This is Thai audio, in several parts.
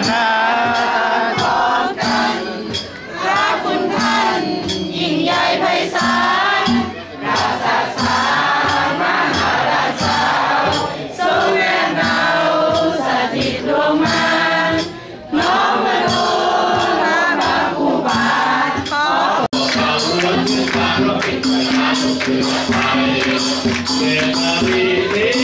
นาพร้อมกันพระคุณท่านยิ่งใหญ่ไพศาลราศาสามหาราชทรงแนะนำสถิตดวงมานน้มน้นอควรับผิมื่อ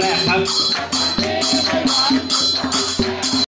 แรกครับ